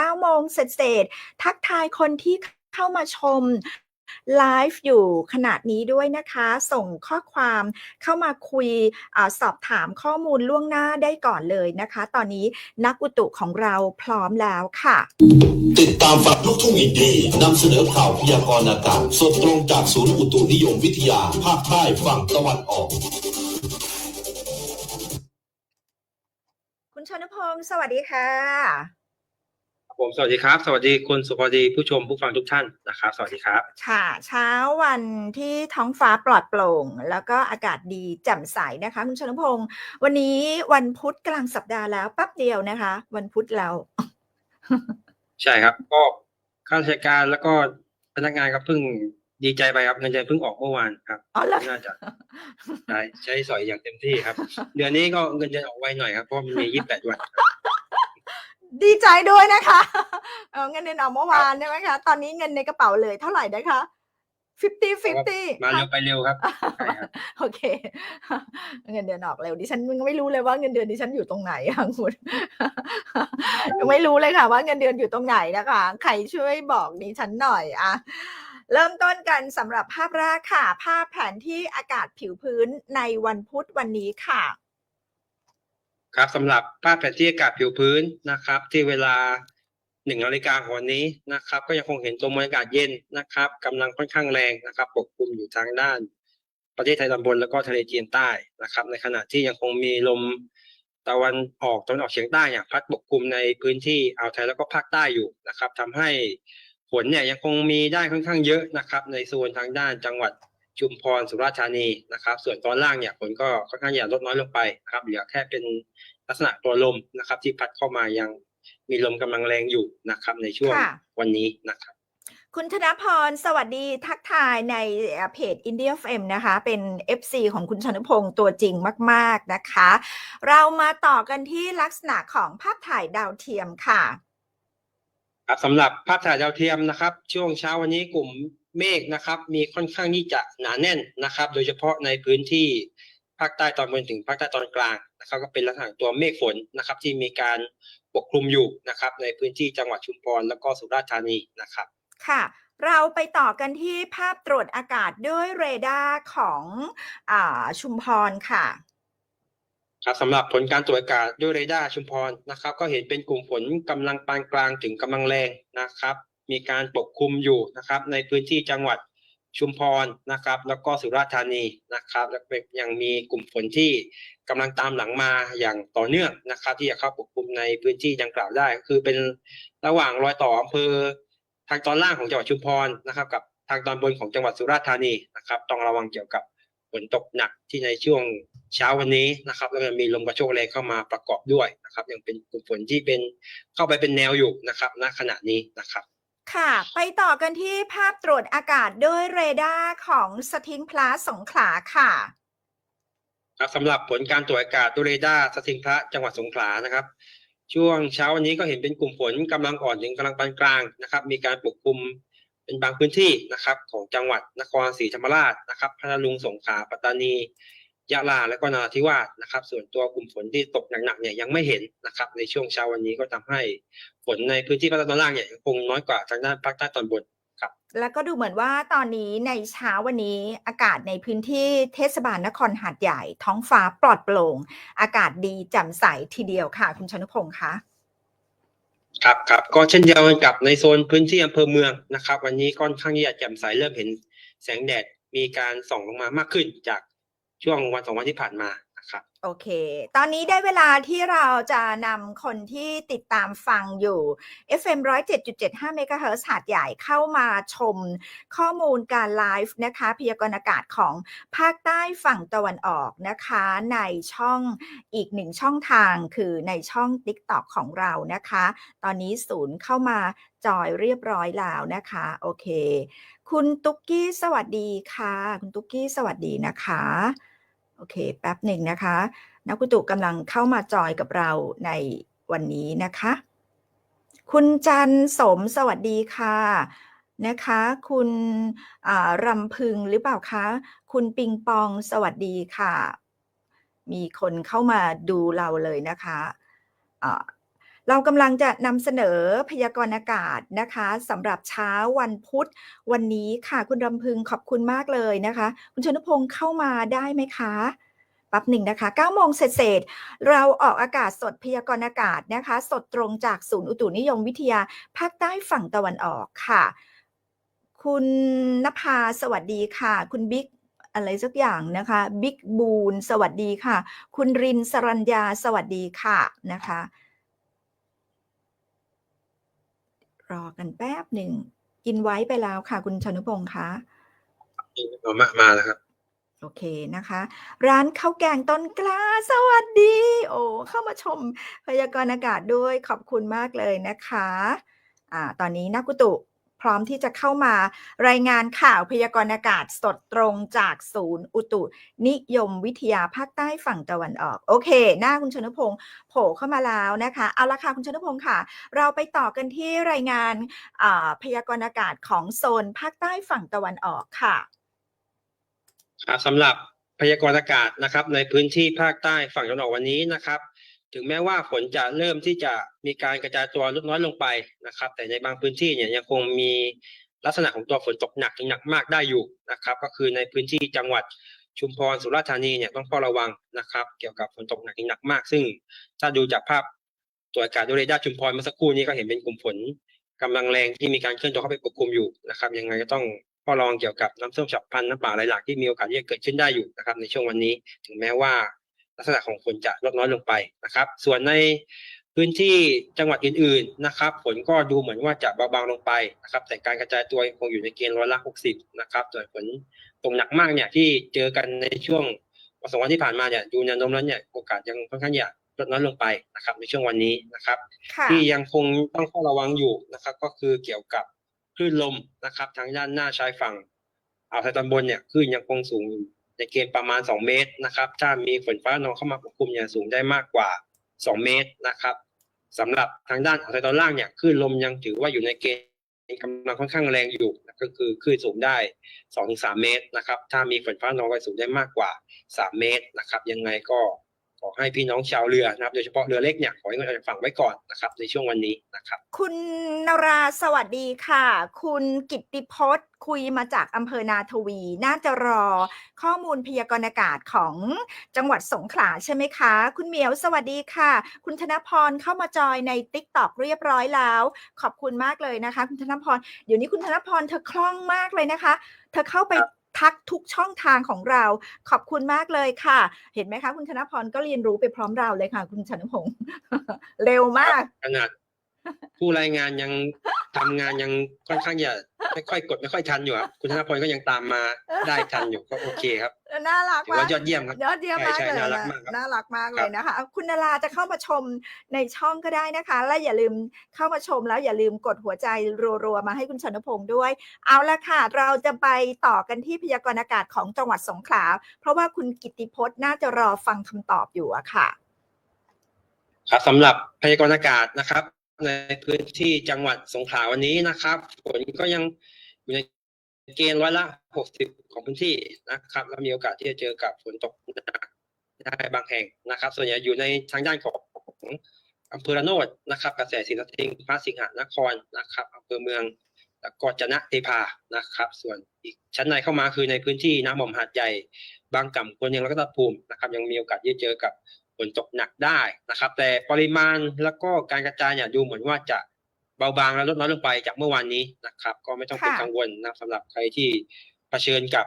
9โมงเสร็จๆทักทายคนที่เข้ามาชมไลฟ์อยู่ขณะนี้ด้วยนะคะ ส่งข้อความเข้ามาคุยอาสอบถามข้อมูลล่วงหน้าได้ก่อนเลยนะคะ ตอนนี้นักอุตุของเราพร้อมแล้วค่ะ ติดตามฝักลูกทุ่งอินดี้นำเสนอข่าวพยากรณ์อากาศสดตรงจากศูนย์อุตุนิยมวิทยา ภาคใต้ฝั่งตะวันออก คุณชนพงศ์สวัสดีค่ะครับ ผมสวัสดีครับ สวัสดีคุณสุภาดีผู้ชมผู้ฟังทุกท่านนะครับ สวัสดีครับ ค่ะ เช้าวันที่ท้องฟ้าปลอดโปร่ง แล้วก็อากาศดีแจ่มใสนะคะ คุณชนพงศ์วันนี้วันพุธกลางสัปดาห์แล้วแป๊บเดียวนะคะ วันพุธแล้ว ใช่ครับ ก็ข้าราชการแล้วก็พนักงานก็เพิ่งดีใจไปครับเงินเดือนเพิ่งออกเมื่อวานครับอ๋อแล้วน่าจะใช้ใช้สอยอย่างเต็มที่ครับ เดือนนี้ก็เงินเดือนออกไวหน่อยครับเพราะมันมียี่สิบแปดวันครับ ดีใจด้วยนะคะเออเงินเดือนออกเมื่อวานใช่ไหมคะตอนนี้เงินในกระเป๋าเลยเท่าไหร่นะคะ50 50มาเร็วไปเร็วครับใช่ครับ โอเค เงินเดือนออกเร็วดิฉันยังไม่รู้เลยว่าเงินเดือนดิฉันอยู่ตรงไหนอะคุณยังไม่รู้เลยค่ะ ว่าเงินเดือนอยู่ตรงไหนนะคะ ใครช่วยบอกดิฉันหน่อยอะเริ่มต้นกันสำหรับภาพแรกค่ะ ภาพแผนที่อากาศผิวพื้นในวันพุธวันนี้ค่ะ ครับสำหรับภาพแผนที่อากาศผิวพื้นนะครับ ที่เวลาหนึ่งนาฬิกาของวันนี้นะครับ ก็ยังคงเห็นตัวมวลอากาศเย็นนะครับกำลังค่อนข้างแรงนะครับ ปกคลุมอยู่ทางด้าน ประเทศไทยตอนบนแล้วก็ทะเลจีนใต้นะครับ ในขณะที่ยังคงมีลมตะวันออกตะวันออกเฉียงใต้อย่างพัดปกคลุมในพื้นที่อ่าวไทยแล้วก็ภาคใต้อยู่นะครับทำให้ฝนเนี่ยยังคงมีได้ค่อนข้างเยอะนะครับ ในโซนทางด้านจังหวัด ชุมพรสุราษฎร์ธานีนะครับ ส่วนตอนล่างเนี่ยฝนก็ค่อนข้างจะลดน้อยลงไปนะครับเหลือแค่เป็นลักษณะตัวลมนะครับ ที่พัดเข้ามายังมีลมกำลังแรงอยู่นะครับ ในช่วงค่ะวันนี้นะครับคุณธนพร สวัสดีทักทายในเพจ India FM นะคะ เป็น FC ของคุณชนพงศ์ตัวจริงมาก ๆ นะคะ เรามาต่อกันที่ลักษณะของภาพถ่ายดาวเทียมค่ะครับสำหรับภาพถ่ายดาวเทียมนะครับ ช่วงเช้าวันนี้กลุ่ม เมฆนะครับ มีค่อนข้างที่จะหนาแน่นนะครับ โดยเฉพาะในพื้นที่ภาคใต้ตอนบนถึงภาคใต้ตอนกลางนะครับ ก็เป็นลักษณะตัวเมฆฝนนะครับ ที่มีการปกคลุมอยู่นะครับ ในพื้นที่จังหวัดชุมพรแล้วก็สุราษฎร์ธานีนะครับ ค่ะ เราไปต่อกันที่ภาพตรวจอากาศด้วยเรดาร์ของอาชุมพรค่ะครับสำหรับผลการตรวจอากาศด้วยเรดาร์ชุมพรนะครับ ก็เห็นเป็นกลุ่มฝนกำลังปานกลางถึงกำลังแรงนะครับ มีการปกคลุมอยู่นะครับ ในพื้นที่จังหวัดชุมพรนะครับ แล้วก็สุราษฎร์ธานีนะครับ แล้วก็ยังมีกลุ่มฝนที่กำลังตามหลังมาอย่างต่อเนื่องนะครับ ที่จะเข้าปกคลุมในพื้นที่ดังกล่าวได้ คือเป็นระหว่างรอยต่ออำเภอทางตอนล่างของจังหวัดชุมพรนะครับ กับทางตอนบนของจังหวัดสุราษฎร์ธานีนะครับ ต้องระวังเกี่ยวกับฝนตกหนักที่ในช่วงเช้าวันนี้นะครับ แล้วก็มีลมกระโชกแรงเข้ามาประกอบด้วยนะครับ ยังเป็นกลุ่มฝนที่เป็นเข้าไปเป็นแนวอยู่นะครับณขณะนี้นะครับ ค่ะ ไปต่อกันที่ภาพตรวจอากาศด้วยเรดาร์ของสทิงพลาสงขลาค่ะ ครับสำหรับผลการตรวจอากาศด้วยเรดาร์สถิงพระจังหวัดสงขลานะครับ ช่วงเช้าวันนี้ก็เห็นเป็นกลุ่มฝนกำลังอ่อนถึงกำลังปานกลางนะครับ มีการปกคลุมเป็นบางพื้นที่นะครับ ของจังหวัดนครศรีธรรมราชนะครับพัทลุงสงขลาปัตตานี ยะลาและก็นราธิวาสนะครับ ส่วนตัวกลุ่มฝนที่ตกหนักๆเนี่ยยังไม่เห็นนะครับ ในช่วงเช้าวันนี้ก็ทำให้ฝนในพื้นที่ภาคใต้ตอนล่างเนี่ยยังคงน้อยกว่าทางด้านภาคใต้ตอนบนแล้วก็ดูเหมือนว่าตอนนี้ในเช้าวันนี้อากาศในพื้นที่เทศบาลนครหาดใหญ่ ท้องฟ้าปลอดโปร่ง อากาศดีแจ่มใสทีเดียวค่ะ คุณชนุพงศ์คะครับครับก็เช่นเดียวกันกับในโซนพื้นที่อำเภอเมืองนะครับ วันนี้ค่อนข้างที่จะแจ่มใสเริ่มเห็นแสงแดดมีการส่องลงมามากขึ้นจาก ช่วงวันสองวันที่ผ่านมานะครับโอเค ตอนนี้ได้เวลาที่เราจะนำคนที่ติดตามฟังอยู่ FM 107.75 MHz หาดใหญ่เข้ามาชมข้อมูลการไลฟ์นะคะ พยากรณ์อากาศของภาคใต้ฝั่งตะวันออกนะคะ ในช่องอีกหนึ่งช่องทางคือในช่อง TikTok ของเรานะคะ ตอนนี้ศูนย์เข้ามาจอยเรียบร้อยแล้วนะคะ โอเค คุณตุ๊กกี้สวัสดีค่ะ คุณตุ๊กกี้สวัสดีนะคะ โอเค แป๊บหนึ่งนะคะ นักกุตุกำลังเข้ามาจอยกับเราในวันนี้นะคะ คุณจันสมสวัสดีค่ะนะคะ คุณรำพึงหรือเปล่าคะ คุณปิงปองสวัสดีค่ะ มีคนเข้ามาดูเราเลยนะคะ เรากำลังจะนำเสนอพยากรณ์อากาศนะคะสำหรับเช้าวันพุธวันนี้ค่ะคุณรำพึงขอบคุณมากเลยนะคะ คุณชนพงศ์เข้ามาได้ไหมคะแป๊บหนึ่งนะคะ9โมงเศษเราออกอากาศสดพยากรณ์อากาศนะคะ สดตรงจากศูนย์อุตุนิยมวิทยาภาคใต้ฝั่งตะวันออกค่ะ คุณนภาสวัสดีค่ะ คุณบิ๊กอะไรสักอย่างนะคะบิ๊กบูนสวัสดีค่ะ คุณรินสรัญญาสวัสดีค่ะนะคะ รอกันแป๊บหนึ่ง กินไว้ไปแล้วค่ะ คุณชนุพงศ์คะมามาแล้วครับ โอเคนะคะ ร้านข้าวแกงต้นกล้า สวัสดี โอ้เข้ามาชมพยากรณ์อากาศด้วยขอบคุณมากเลยนะคะ อ่า ตอนนี้นักกุตุ พร้อมที่จะเข้ามารายงานข่าวพยากรณ์อากาศสดตรงจากศูนย์อุตุ นิยมวิทยาภาคใต้ฝั่งตะวันออก โอเค หน้าคุณชนพงศ์โผล่เข้ามาแล้วนะคะ เอาละค่ะคุณชนพงศ์ค่ะ เราไปต่อกันที่รายงานพยากรณ์อากาศของโซนภาคใต้ฝั่งตะวันออกค่ะสำหรับพยากรณ์อากาศนะครับในพื้นที่ภาคใต้ฝั่งตะวันออกวันนี้นะครับ ถึงแม้ว่าฝนจะเริ่มที่จะมีการกระจายตัวลดน้อยลงไปนะครับ แต่ในบางพื้นที่เนี่ยยังคงมีลักษณะของตัวฝนตกหนักถึงหนักมากได้อยู่นะครับ ก็คือในพื้นที่จังหวัดชุมพรสุราษฎร์ธานีเนี่ยต้องเฝ้าระวังนะครับ เกี่ยวกับฝนตกหนักถึงหนักมาก ซึ่ง ถ้าดูจากภาพตรวจอากาศด้วยเรดาร์ชุมพรเมื่อสักครู่นี้ก็เห็นเป็นกลุ่มฝนกำลังแรงที่มีการเคลื่อนตัวเข้าไปปกคลุมอยู่นะครับ ยังไงก็ต้องเฝ้าระวังเกี่ยวกับน้ำท่วมฉับพลันน้ำป่าไหลหลากที่มีโอกาสที่จะเกิดขึ้นได้อยู่นะครับในช่วงวันนี้ ถึงแม้ว่า ลักษณะของฝนจะลดน้อยลงไปนะครับ ส่วนในพื้นที่จังหวัดอื่นๆนะครับฝนก็ดูเหมือนว่าจะเบาบางลงไปนะครับแต่การกระจายตัวยังคงอยู่ในเกณฑ์ร้อยละ 60 นะครับส่วนฝนตกหนักมากเนี่ยที่เจอกันในช่วงวันสองวันที่ผ่านมาเนี่ยดูแนวโน้มแล้วเนี่ยโอกาสยังค่อนข้างจะลดน้อยลงไปนะครับ ในช่วงวันนี้นะครับค่ะที่ยังคงต้องเฝ้าระวังอยู่นะครับ ก็คือเกี่ยวกับคลื่นลมนะครับ ทางด้านหน้าชายฝั่งอ่าวไทยตอนบนเนี่ยคลื่นยังคงสูงอยู่ ในเกณฑ์ประมาณ 2 เมตรนะครับ ถ้ามีฝนฟ้าขนองเข้ามาปกคลุมอย่างสูงได้มากกว่า 2 เมตรนะครับสำหรับทางด้านอ่าวไทยตอนล่างเนี่ยคลื่นลมยังถือว่าอยู่ในเกณฑ์กำลังค่อนข้างแรงอยู่ก็คือคลื่นสูงได้ 2-3 เมตรนะครับ ถ้ามีฝนฟ้าขนองไปสูงได้มากกว่า 3 เมตรนะครับ ยังไงก็ ขอให้พี่น้องชาวเรือนะครับโดยเฉพาะเรือเล็กเนี่ยขอให้งดออกจากฝั่งไว้ก่อนนะครับในช่วงวันนี้นะครับ คุณนราสวัสดีค่ะ คุณกิตติพจน์คุยมาจากอำเภอนาทวี น่าจะรอข้อมูลพยากรณ์อากาศของจังหวัดสงขลาใช่ไหมคะ คุณเหมียวสวัสดีค่ะ คุณธนพรเข้ามาจอยใน t ิ k t o k เรียบร้อยแล้ว ขอบคุณมากเลยนะคะ คุณธนพรเดี๋ยวนี้คุณธนพรเธอคล่องมากเลยนะคะ เธอเข้าไป ทักทุกช่องทางของเรา ขอบคุณมากเลยค่ะ เห็นไหมคะ คุณชนะพรก็เรียนรู้ไปพร้อมเราเลยค่ะ คุณชนพงศ์เร็วมากขนาดผู้รายงานยัง ทำงานยังค่อนข้างจะไม่ค่อยกดไม่ค่อยทันอยู่ครับคุณธนพลก็ยังตามมาได้ทันอยู่ก็โอเคครับน่ารักถือมากว่ายอดเยี่ยมครับยอดเยี่ยมมากใช่เลยใช่น่ารักนะมากครับน่ารักมากคเลรับยนะคะ คุณนาราจะเข้ามาชมในช่องก็ได้นะคะ และอย่าลืมเข้ามาชมแล้วอย่าลืมกดหัวใจรัวๆมาให้คุณชนพงศ์ด้วย เอาละค่ะ เราจะไปต่อกันที่พยากรณ์อากาศของจังหวัดสงขลาเพราะว่าคุณกิตติพจน์น่าจะรอฟังคำตอบอยู่อะค่ะ ครับสำหรับพยากรณ์อากาศนะครับ ในพื้นที่จังหวัดสงขลาวันนี้นะครับฝนก็ยังอยู่ในเกณฑ์ร้อยละหกสิบของพื้นที่นะครับแล้วมีโอกาสที่จะเจอกับฝนตกหนักได้บางแห่งนะครับ ส่วนใหญ่อยู่ในทางด้านของอำเภอระโนดนะครับกระแสสินทิงพระสิงหนครนะครับอำเภอเมืองแล้วก็จนะเทพานะครับ ส่วนอีกชั้นในเข้ามาคือในพื้นที่น้ำหม่อมหาดใหญ่ บางกล่ำควรยังแล้วก็ตะภูมินะครับ ยังมีโอกาสที่จะเจอกับ ฝนตกหนักได้นะครับ แต่ปริมาณแล้วก็การกระจายเนี่ยดูเหมือนว่าจะเบาบางและลดน้อยลงไปจากเมื่อวานนี้นะครับ ก็ไม่ต้องเป็นกังวลนะสำหรับใครที่เผชิญกับ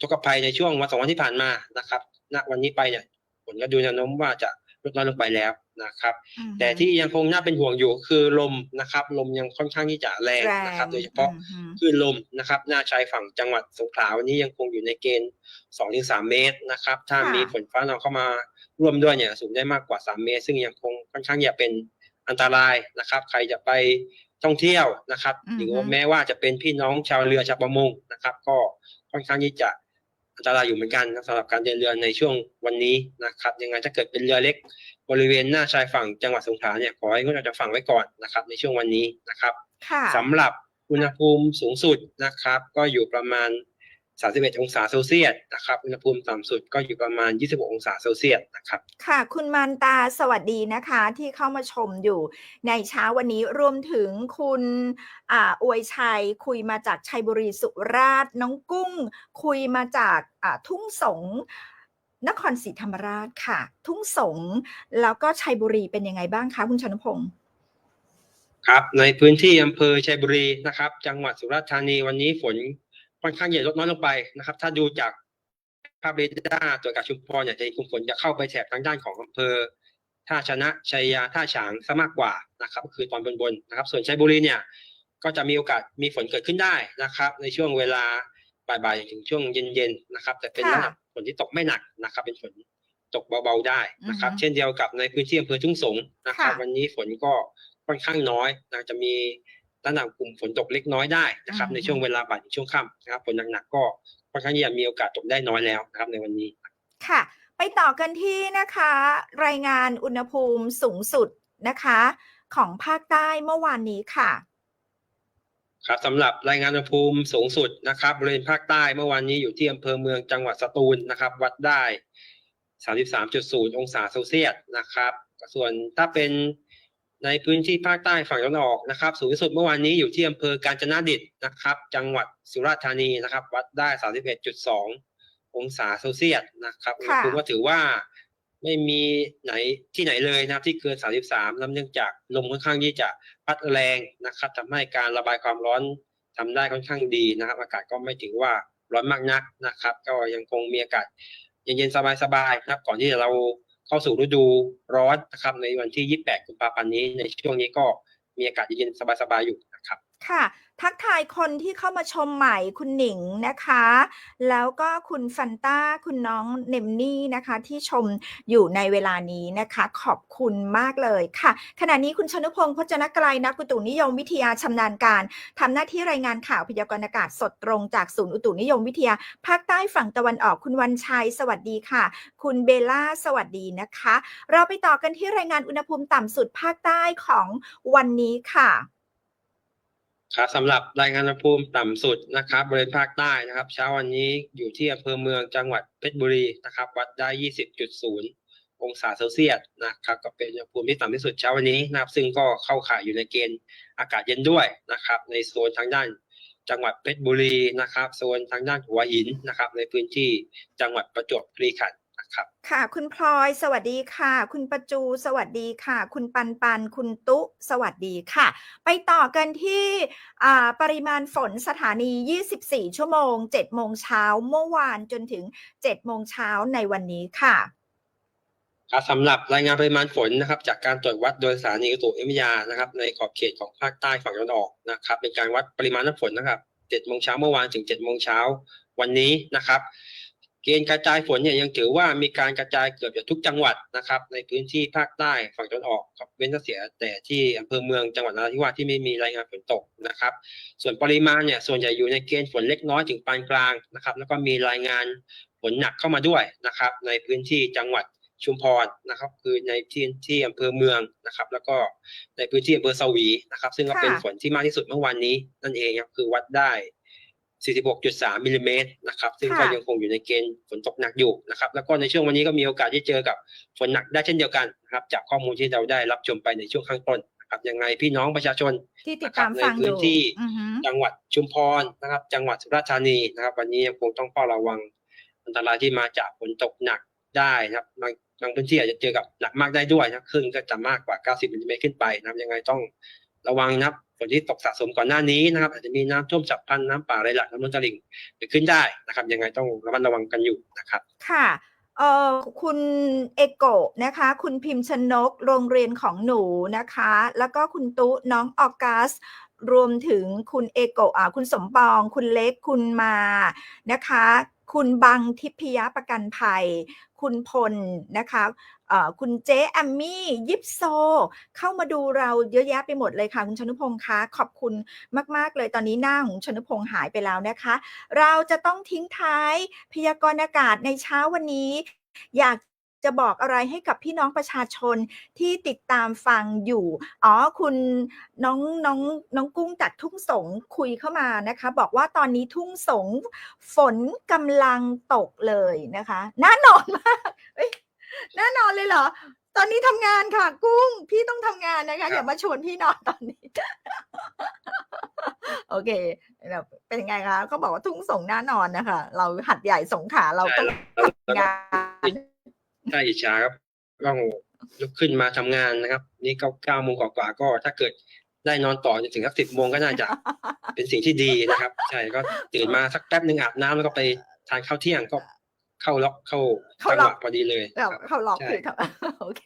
ทุกภัยในช่วงวันสองวันที่ผ่านมานะครับณวันนี้ไปเนี่ยผลก็ดูแนวโน้มว่าจะลดน้อยลงไปแล้ว นะครับอืมแต่ที่ยังคงน่าเป็นห่วงอยู่คือลมนะครับ ลมยังค่อนข้างที่จะแรงแรงนะครับ โดยเฉพาะอืมคลื่นลมนะครับ หน้าชายฝั่งจังหวัดสงขลาวันนี้ยังคงอยู่ในเกณฑ์2-3 เมตรนะครับ ถ้าค่ะมีฝนฟ้าขนองเข้ามาร่วมด้วยเนี่ยสูงได้มากกว่า 3 เมตร ซึ่งยังคงค่อนข้างจะเป็นอันตรายนะครับ ใครจะไปท่องเที่ยวนะครับหรือว่าแม้ว่าจะเป็นพี่น้องชาวเรือชาวประมงนะครับ ก็ค่อนข้างที่จะอันตรายอยู่เหมือนกันนะสำหรับการเดินเรือในช่วงวันนี้นะครับยังไงถ้าเกิดเป็นเรือเล็ก บริเวณหน้าชายฝั่งจังหวัดสงขลาเนี่ยขอให้งดออกจากฝั่งไว้ก่อนนะครับ ในช่วงวันนี้นะครับค่ะสำหรับอุณหภูมิสูงสุดนะครับ ก็อยู่ประมาณ 31 องศาเซลเซียสนะครับอุณหภูมิต่ำสุดก็อยู่ประมาณ 26 องศาเซลเซียสนะครับ ค่ะ คุณมานตาสวัสดีนะคะที่เข้ามาชมอยู่ในเช้าวันนี้รวมถึงคุณอ่าอวยชัยคุยมาจากชัยบุรีสุราษฎร์น้องกุ้ง คุยมาจากอ่าทุ่งสง นครศรีธรรมราชค่ะ ทุ่งสงแล้วก็ชัยบุรีเป็นยังไงบ้างคะคุณชนพงศ์ครับในพื้นที่อำเภอชัยบุรีนะครับ จังหวัดสุราษฎร์ธานีวันนี้ฝนค่อนข้างจะลดน้อยลงไปนะครับ ถ้าดูจากภาพเรดาร์ตัวกาศชุมพรเนี่ยจะเห็นกลุ่มฝนจะเข้าไปแถบทางด้านของอำเภอท่าชนะชัยยาท่าฉางซะมากกว่านะครับ ก็คือตอนบนๆนะครับ ส่วนชัยบุรีเนี่ยก็จะมีโอกาสมีฝนเกิดขึ้นได้นะครับ ในช่วงเวลา บ่ายๆถึงช่วงเย็นๆนะครับ แต่เป็นลักษณะฝนที่ตกไม่หนักนะครับ เป็นฝนตกเบาๆได้นะครับ เช่นเดียวกับในพื้นที่อำเภอทุ่งสงนะครับ วันนี้ฝนก็ค่อนข้างน้อยนะจะมีลักษณะกลุ่มฝนตกเล็กน้อยได้นะครับ ในช่วงเวลาบ่ายถึงช่วงค่ำนะครับฝนหนักๆก็ค่อนข้างที่จะมีโอกาสตกได้น้อยแล้วนะครับ ในวันนี้ค่ะ ไปต่อกันที่นะคะ รายงานอุณหภูมิสูงสุดนะคะ ของภาคใต้เมื่อวานนี้ค่ะ ครับสำหรับรายงานอุณหภูมิสูงสุดนะครับบริเวณภาคใต้เมื่อวานนี้อยู่ที่อำเภอเมืองจังหวัดสตูลนะครับ วัดได้ 33.0 องศาเซลเซียสนะครับ ส่วนถ้าเป็นในพื้นที่ภาคใต้ฝั่งตะวันออกนะครับ สูงที่สุดเมื่อวานนี้อยู่ที่อำเภอกาญจนดิตนะครับ จังหวัดสุราษฎร์ธานีนะครับ วัดได้ 31.2 องศาเซลเซียสนะครับอุณหภูมิก็ถือว่า ไม่มีไหนที่ไหนเลยนะครับที่เกิน 33แล้วเนื่องจากลมค่อนข้างที่จะพัดแรงนะครับทำให้การระบายความร้อนทำได้ค่อนข้างดีนะครับ อากาศก็ไม่ถือว่าร้อนมากนักนะครับ ก็ยังคงมีอากาศเย็นๆสบายๆนะครับ ก่อนที่เราเข้าสู่ฤดูร้อนนะครับในวันที่ 28 กุมภาพันธ์นี้ในช่วงนี้ก็มีอากาศเย็นๆสบายๆอยู่ ค่ะ ทักทายคนที่เข้ามาชมใหม่คุณหนิงนะคะ แล้วก็คุณฟันต้าคุณน้องเนมนี่นะคะ ที่ชมอยู่ในเวลานี้นะคะ ขอบคุณมากเลยค่ะ ขณะนี้คุณชนุพงศ์พจนกรัยนักอุตุนิยมวิทยาชำนาญการทำหน้าที่รายงานข่าวพยากรณ์อากาศสดตรงจากศูนย์อุตุนิยมวิทยา ภาคใต้ฝั่งตะวันออกคุณวันชัยสวัสดีค่ะ คุณเบล่าสวัสดีนะคะ เราไปต่อกันที่รายงานอุณหภูมิต่ำสุดภาคใต้ของวันนี้ค่ะ ครับสำหรับรายงานอุณหภูมิต่ำสุดนะครับบริเวณภาคใต้นะครับ เช้าวันนี้อยู่ที่อำเภอเมืองจังหวัดเพชรบุรีนะครับ วัดได้ 20.0 องศาเซลเซียสนะครับก็เป็นอุณหภูมิที่ต่ำที่สุดเช้าวันนี้นะครับ ซึ่งก็เข้าข่ายอยู่ในเกณฑ์อากาศเย็นด้วยนะครับ ในโซนทางด้านจังหวัดเพชรบุรีนะครับโซนทางด้านหัวหินนะครับ ในพื้นที่จังหวัดประจวบคีรีขันธ์ ครับ ค่ะ คุณพลอยสวัสดีค่ะ คุณประจูสวัสดีค่ะ คุณปันปัน คุณตุสวัสดีค่ะ ไปต่อกันที่อ่าปริมาณฝนสถานี 24 ชั่วโมง 7 โมงเช้าเมื่อวานจนถึง 7 โมงเช้าในวันนี้ค่ะครับสำหรับรายงานปริมาณฝนนะครับ จากการตรวจวัดโดยสถานีอุตุนิยมวิทยานะครับ ในขอบเขตของภาคใต้ฝั่งตะวันออกนะครับเป็นการวัดปริมาณน้ำฝนนะครับ7โมงเช้าเมื่อวานถึง7โมงเช้าวันนี้นะครับ เกณฑ์กระจายฝนเนี่ยยังถือว่ามีการกระจายเกือบจะทุกจังหวัดนะครับ ในพื้นที่ภาคใต้ฝั่งตะวันออกครับเว้นแต่เสียแต่ที่อำเภอเมืองจังหวัดนราธิวาสที่ไม่มีรายงานฝนตกนะครับ ส่วนปริมาณเนี่ยส่วนใหญ่อยู่ในเกณฑ์ฝนเล็กน้อยถึงปานกลางนะครับ แล้วก็มีรายงานฝนหนักเข้ามาด้วยนะครับ ในพื้นที่จังหวัดชุมพรนะครับ คือในที่ที่อำเภอเมืองนะครับ แล้วก็ในพื้นที่อำเภอสวีนะครับ ซึ่งก็เป็นค่ะฝนที่มากที่สุดเมื่อวานนี้นั่นเองครับคือวัดได้ 46.3มิลลิเมตรนะครับ ซึ่งก็ค่ะยังคงอยู่ในเกณฑ์ฝนตกหนักอยู่นะครับ แล้วก็ในช่วงวันนี้ก็มีโอกาสที่เจอกับฝนหนักได้เช่นเดียวกันนะครับ จากข้อมูลที่เราได้รับชมไปในช่วงข้างต้นนะครับ ยังไงพี่น้องประชาชนที่ติดตามฟังอในพื้ยู่นที่อือหือจังหวัดชุมพรนะครับ จังหวัดสุราษฎร์ธานีนะครับ วันนี้ยังคงต้องเฝ้าระวังอันตรายที่มาจากฝนตกหนักได้นะครับบางบางพื้นที่อาจจะเจอกับหนักมากได้ด้วยนะครับคลื่นก็จะมากกว่า 90มิลลิเมตรขึ้นไปนะครับ ยังไงต้องระวังนะครับ ฝนที่ตกสะสมก่อนหน้านี้นะครับ อาจจะมีน้ำท่วมฉับพลันน้ำป่าไหลหลากน้ำล้นตลิ่งเกิดขึ้นได้นะครับ ยังไงต้องระมัดระวังกันอยู่นะครับ ค่ะเออคุณเอโกะนะคะ คุณพิมพ์ชนกโรงเรียนของหนูนะคะ แล้วก็คุณตุน้องออกัสรวมถึงคุณเอโกะคุณสมปอง คุณเล็กคุณมานะคะ คุณบังทิพยประกันภัย คุณพลนะคะคุณเจ๊แอมมี่ยิปโซ เข้ามาดูเราเยอะแยะไปหมดเลยค่ะ คุณชนุพงษ์คะขอบคุณมาก ๆ เลยตอนนี้หน้าของชนุพงษ์หายไปแล้วนะคะ เราจะต้องทิ้งท้ายพยากรณ์อากาศในเช้าวันนี้ อยาก จะจะบอกอะไรให้กับพี่น้องประชาชนที่ติดตามฟังอยู่ อ๋อ คุณน้องน้องน้องกุ้งจากทุ่งสงคุยเข้ามานะคะ บอกว่าตอนนี้ทุ่งสงฝนกำลังตกเลยนะคะน่านอนมากเอ้ยน่านอนเลยเหรอ ตอนนี้ทำงานค่ะ กุ้ง พี่ต้องทำงานนะครัคะบอย่ามาชวนพี่นอนตอนนี้ โอเคแล้วเป็นยังไงคะเขาบอกว่าทุ่งสงน่านอนนะคะ เราหัดใหญ่สงขลาเราใช่ต้องแล้วแล้วงาน ถ้าอิจฉาครับต้องลุกขึ้นมาทำงานนะครับ นี่ก็เก้าโมงกว่าๆก็ ถ้าเกิดได้นอนต่อจนถึงสักสิบโมงก็น่าจะเป็นสิ่งที่ดีนะครับ ใช่ก็ตื่นมาสักแป๊บหนึ่งอาบน้ำแล้วก็ไปทานข้าวเที่ยงก็เข้าล็อกเข้าเข้าจังล็หอกวะพอดีเลยเราครับเขาล็อกใช่คือครับโอเค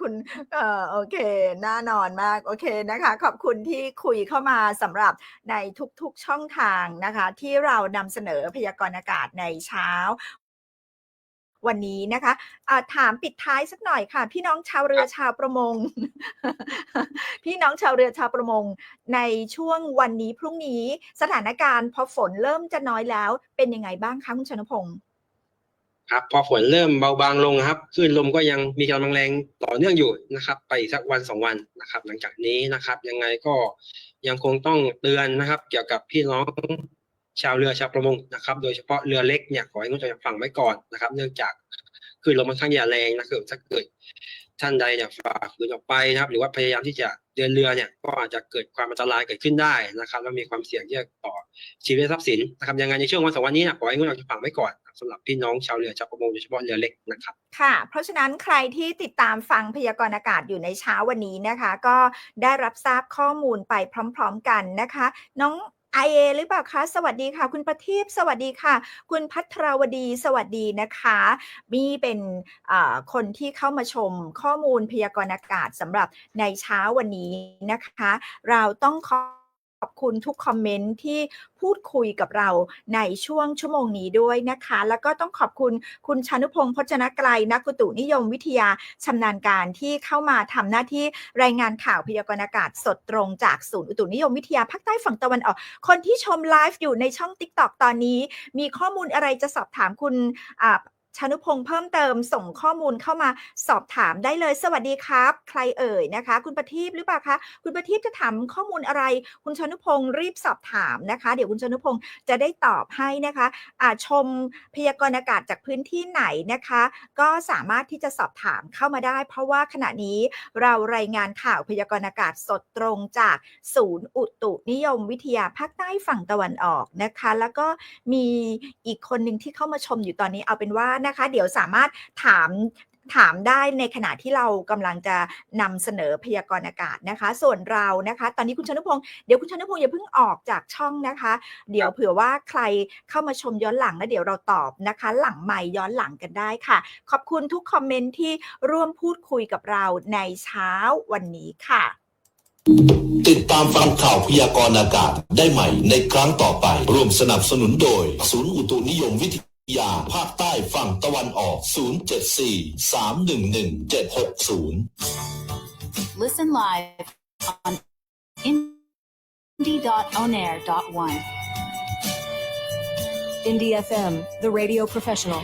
คุณเอ่อโอเคน่านอนมากโอเคนะคะ ขอบคุณที่คุยเข้ามาสำหรับในทุกๆช่องทางนะคะ ที่เรานำเสนอพยากรณ์อากาศในเช้า วันนี้นะคะะถามปิดท้ายสักหน่อยค่ะ พี่น้องชาวเรือชาวประมง พี่น้องชาวเรือชาวประมง ในช่วงวันนี้พรุ่งนี้สถานการณ์พอฝนเริ่มจะน้อยแล้วเป็นยังไงบ้างคะคุณชนพงศ์ครับพอฝนเริ่มเบาบางลงครับคลื่นลมก็ยังมีกำลังแรงต่อเนื่องอยู่นะครับ ไปอีกสักวันสองวันนะครับ หลังจากนี้นะครับ ยังไงก็ยังคงต้องเตือนนะครับ เกี่ยวกับพี่น้อง ชาวเรือชาวประมงนะครับ โดยเฉพาะเรือเล็กเนี่ยขอให้งดจากฝั่งไว้ก่อนนะครับ เนื่องจากคลื่นลมค่อนข้างจะแรงนะครับถ้าเกิดท่านใดเนี่ยฝ่าฝืนออกไปนะครับ หรือว่าพยายามที่จะเดินเรือเนี่ยก็อาจจะเกิดความอันตรายเกิดขึ้นได้นะครับแล้วมีความเสี่ยงที่จะต่อชีวิตทรัพย์สินนะครับยังไงในช่วงวันสองวันนี้เนี่ยขอให้งดออกจากฝั่งไว้ก่อนนะครับสำหรับพี่น้องชาวเรือชาวประมงโดยเฉพาะเรือเล็กนะครับค่ะ เพราะฉะนั้นใครที่ติดตามฟังพยากรณ์อากาศอยู่ในเช้าวันนี้นะคะ ก็ได้รับทราบข้อมูลไปพร้อม ๆ กันนะคะ น้อง ไอเอหรือเปล่าคะ สวัสดีค่ะ คุณประทีปสวัสดีค่ะ คุณพัทรวดีสวัสดีนะคะมีเป็นคนที่เข้ามาชมข้อมูลพยากรณ์อากาศสำหรับในเช้าวันนี้นะคะ เราต้องขอ ขอบคุณทุกคอมเมนต์ที่พูดคุยกับเราในช่วงชั่วโมงนี้ด้วยนะคะ แล้วก็ต้องขอบคุณคุณชานุพงศ์พจนไกลนักอุตุนิยมวิทยาชำนาญการที่เข้ามาทำหน้าที่รายงานข่าวพยากรณ์อากาศสดตรงจากศูนย์อุตุนิยมวิทยาภาคใต้ฝั่งตะวันออก คนที่ชมไลฟ์อยู่ในช่อง TikTok ตอนนี้ มีข้อมูลอะไรจะสอบถามคุณ ชานุพงศ์เพิ่มเติมส่งข้อมูลเข้ามาสอบถามได้เลย สวัสดีครับ ใครเอ่ยนะคะ คุณประทีปหรือเปล่าคะคุณประทีปจะถามข้อมูลอะไร คุณชานุพงศ์รีบสอบถามนะคะ เดี๋ยวคุณชานุพงศ์จะได้ตอบให้นะคะอาชมพยากรณ์อากาศจากพื้นที่ไหนนะคะ ก็สามารถที่จะสอบถามเข้ามาได้ เพราะว่าขณะนี้เรารายงานข่าวพยากรณ์อากาศสดตรงจากศูนย์อุตุนิยมวิทยาภาคใต้ฝั่งตะวันออกนะคะ แล้วก็มีอีกคนหนึ่งที่เข้ามาชมอยู่ตอนนี้เอาเป็นว่านะคะ เดี๋ยวสามารถถามถามได้ในขณะที่เรากำลังจะนำเสนอพยากรณ์อากาศนะคะ ส่วนเรานะคะ ตอนนี้คุณชนุพงศ์เดี๋ยวคุณชนุพงศ์อย่าเพิ่งออกจากช่องนะคะ เดี๋ยวเผื่อว่าใครเข้ามาชมย้อนหลังแล้วเดี๋ยวเราตอบนะคะ หลังใหม่ย้อนหลังกันได้ค่ะ ขอบคุณทุกคอมเมนต์ที่ร่วมพูดคุยกับเราในเช้าวันนี้ค่ะ ติดตามฟังข่าวพยากรณ์อากาศได้ใหม่ในครั้งต่อไป ร่วมสนับสนุนโดย ศูนย์อุตุนิยมวิทยา อย่าภาคใต้ฝั่งตะวันออก 074 311 760 Listen live on indie.onair.one. Indie FM, the radio professional.